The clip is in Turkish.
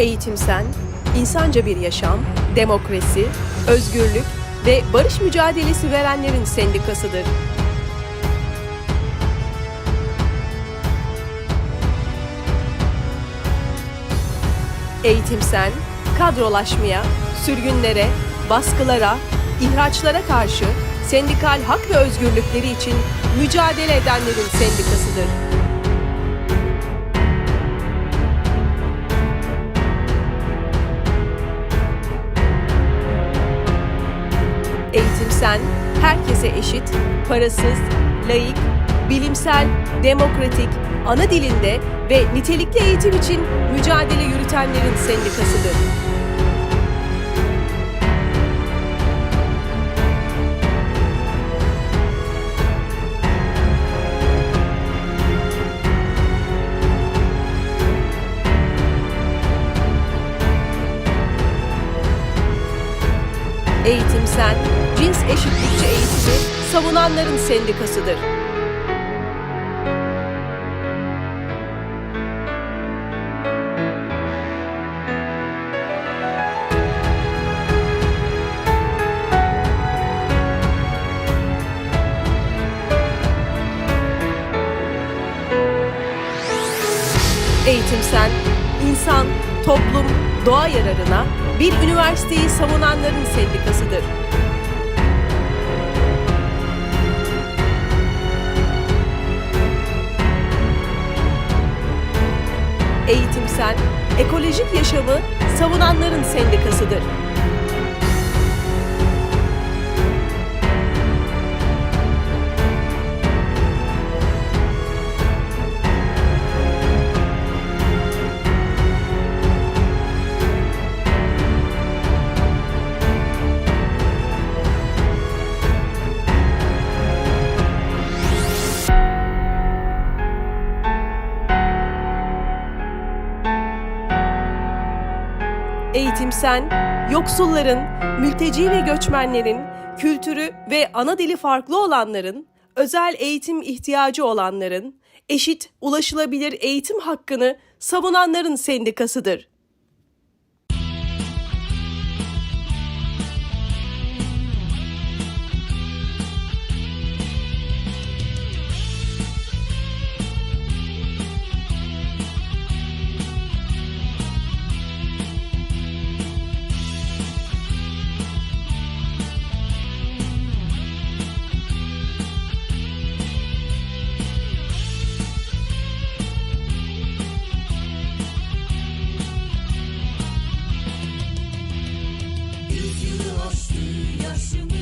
Eğitimsen, insanca bir yaşam, demokrasi, özgürlük ve barış mücadelesi verenlerin sendikasıdır. Eğitimsen, kadrolaşmaya, sürgünlere, baskılara, ihraçlara karşı sendikal hak ve özgürlükleri için mücadele edenlerin sendikasıdır. Eğitimsen, herkese eşit, parasız, layık, bilimsel, demokratik, ana dilinde ve nitelikli eğitim için mücadele yürütenlerin sendikasıdır. Eğitimsen, cins eşitlikçi eğitimi savunanların sendikasıdır. Eğitimsen, insan, toplum, doğa yararına bir üniversiteyi savunanların sendikasıdır. Eğitimsen, ekolojik yaşamı savunanların sendikasıdır. Eğitimsen, yoksulların, mülteci ve göçmenlerin, kültürü ve ana dili farklı olanların, özel eğitim ihtiyacı olanların, eşit, ulaşılabilir eğitim hakkını savunanların sendikasıdır. Yes.